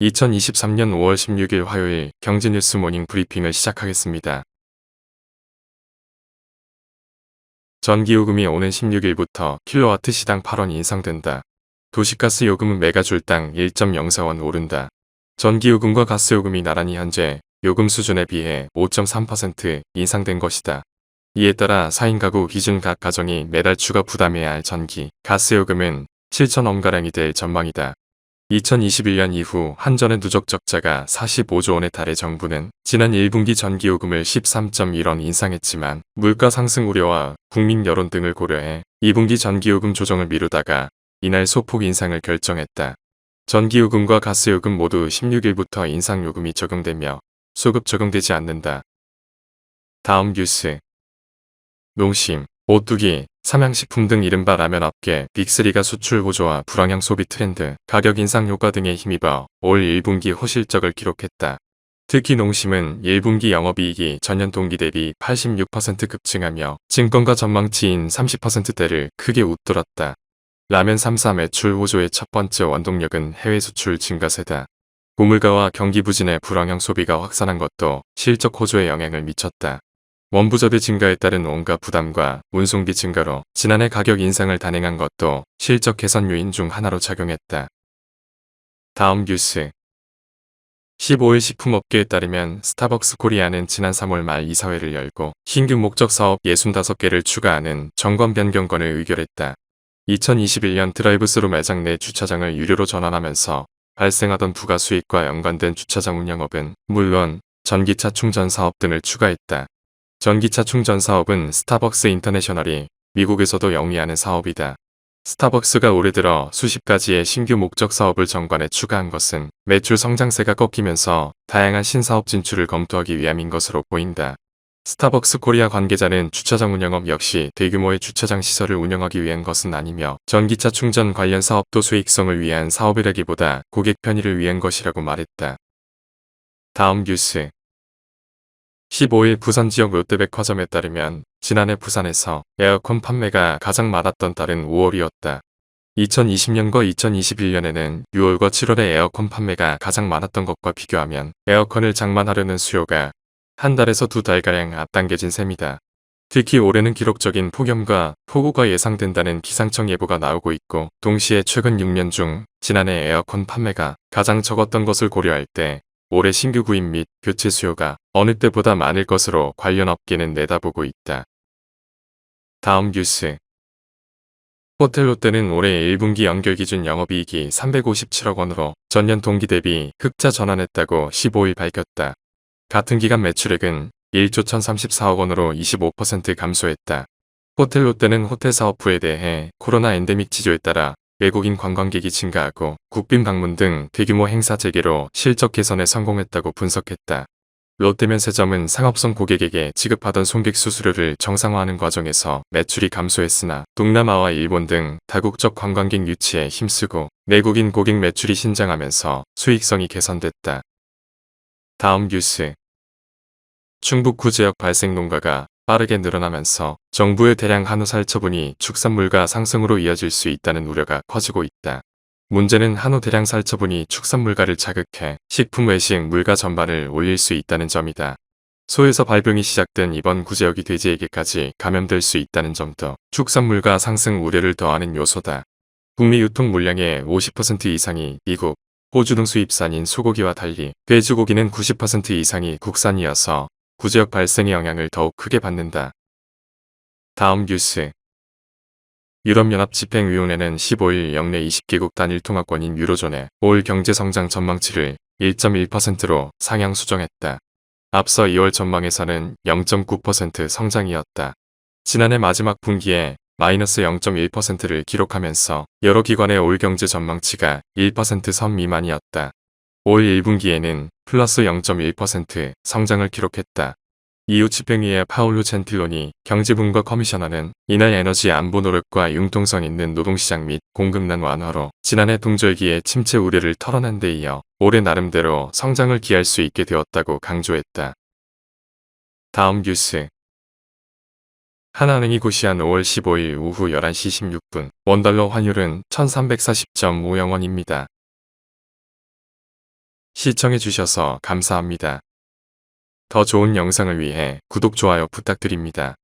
2023년 5월 16일 화요일 경제뉴스 모닝 브리핑을 시작하겠습니다. 전기요금이 오는 16일부터 킬로와트 시당 8원 인상된다. 도시가스 요금은 메가줄당 1.04원 오른다. 전기요금과 가스요금이 나란히 현재 요금 수준에 비해 5.3% 인상된 것이다. 이에 따라 4인 가구 기준 각 가정이 매달 추가 부담해야 할 전기, 가스요금은 7천원가량이 될 전망이다. 2021년 이후 한전의 누적 적자가 45조 원에 달해 정부는 지난 1분기 전기요금을 13.1원 인상했지만 물가 상승 우려와 국민 여론 등을 고려해 2분기 전기요금 조정을 미루다가 이날 소폭 인상을 결정했다. 전기요금과 가스요금 모두 16일부터 인상요금이 적용되며 소급 적용되지 않는다. 다음 뉴스 농심, 오뚜기, 삼양식품 등 이른바 라면 업계 빅3가 수출 보조와 불황형 소비 트렌드, 가격 인상 효과 등에 힘입어 올 1분기 호실적을 기록했다. 특히 농심은 1분기 영업이익이 전년 동기 대비 86% 급증하며 증권가 전망치인 30%대를 크게 웃돌았다. 라면 3사 매출 호조의 첫 번째 원동력은 해외 수출 증가세다. 고물가와 경기 부진의 불황형 소비가 확산한 것도 실적 호조에 영향을 미쳤다. 원부저대 증가에 따른 온갖 부담과 운송비 증가로 지난해 가격 인상을 단행한 것도 실적 개선 요인 중 하나로 작용했다. 다음 뉴스 15일 식품업계에 따르면 스타벅스 코리아는 지난 3월 말 이사회를 열고 신규 목적 사업 65개를 추가하는 정권 변경권을 의결했다. 2021년 드라이브스루 매장 내 주차장을 유료로 전환하면서 발생하던 부가 수익과 연관된 주차장 운영업은 물론 전기차 충전 사업 등을 추가했다. 전기차 충전 사업은 스타벅스 인터내셔널이 미국에서도 영위하는 사업이다. 스타벅스가 올해 들어 수십 가지의 신규 목적 사업을 정관에 추가한 것은 매출 성장세가 꺾이면서 다양한 신사업 진출을 검토하기 위함인 것으로 보인다. 스타벅스 코리아 관계자는 주차장 운영업 역시 대규모의 주차장 시설을 운영하기 위한 것은 아니며 전기차 충전 관련 사업도 수익성을 위한 사업이라기보다 고객 편의를 위한 것이라고 말했다. 다음 뉴스 15일 부산 지역 롯데백화점에 따르면 지난해 부산에서 에어컨 판매가 가장 많았던 달은 5월이었다. 2020년과 2021년에는 6월과 7월에 에어컨 판매가 가장 많았던 것과 비교하면 에어컨을 장만하려는 수요가 한 달에서 두 달가량 앞당겨진 셈이다. 특히 올해는 기록적인 폭염과 폭우가 예상된다는 기상청 예보가 나오고 있고 동시에 최근 6년 중 지난해 에어컨 판매가 가장 적었던 것을 고려할 때 올해 신규 구입 및 교체 수요가 어느 때보다 많을 것으로 관련 업계는 내다보고 있다. 다음 뉴스 호텔 롯데는 올해 1분기 연결 기준 영업이익이 357억 원으로 전년 동기 대비 흑자 전환했다고 15일 밝혔다. 같은 기간 매출액은 1조 1034억 원으로 25% 감소했다. 호텔 롯데는 호텔 사업 부에 대해 코로나 엔데믹 지조에 따라 외국인 관광객이 증가하고 국빈 방문 등 대규모 행사 재개로 실적 개선에 성공했다고 분석했다. 롯데면 세점은 상업성 고객에게 지급하던 손객 수수료를 정상화하는 과정에서 매출이 감소했으나 동남아와 일본 등 다국적 관광객 유치에 힘쓰고 내국인 고객 매출이 신장하면서 수익성이 개선됐다. 다음 뉴스 충북 구제역 발생 농가가 빠르게 늘어나면서 정부의 대량 한우 살 처분이 축산물가 상승으로 이어질 수 있다는 우려가 커지고 있다. 문제는 한우 대량 살 처분이 축산물가를 자극해 식품 외식 물가 전반을 올릴 수 있다는 점이다. 소에서 발병이 시작된 이번 구제역이 돼지에게까지 감염될 수 있다는 점도 축산물가 상승 우려를 더하는 요소다. 북미 유통 물량의 50% 이상이 미국, 호주 등 수입산인 소고기와 달리 돼지고기는 90% 이상이 국산이어서 구제역 발생의 영향을 더욱 크게 받는다. 다음 뉴스 유럽연합 집행위원회는 15일 역내 20개국 단일 통화권인 유로존의 올 경제성장 전망치를 1.1%로 상향 수정했다. 앞서 2월 전망에서는 0.9% 성장이었다. 지난해 마지막 분기에 마이너스 0.1%를 기록하면서 여러 기관의 올 경제 전망치가 1%선 미만이었다. 올 1분기에는 플러스 0.1% 성장을 기록했다. 이후 집행위의 파울루 젠틸론이 경제분과 커미셔너는 이날 에너지 안보 노력과 융통성 있는 노동시장 및 공급난 완화로 지난해 동절기에 침체 우려를 털어낸 데 이어 올해 나름대로 성장을 기할 수 있게 되었다고 강조했다. 다음 뉴스 하나은행이 고시한 5월 15일 오후 11시 16분 원달러 환율은 1340.5영원입니다. 시청해주셔서 감사합니다. 더 좋은 영상을 위해 구독, 좋아요 부탁드립니다.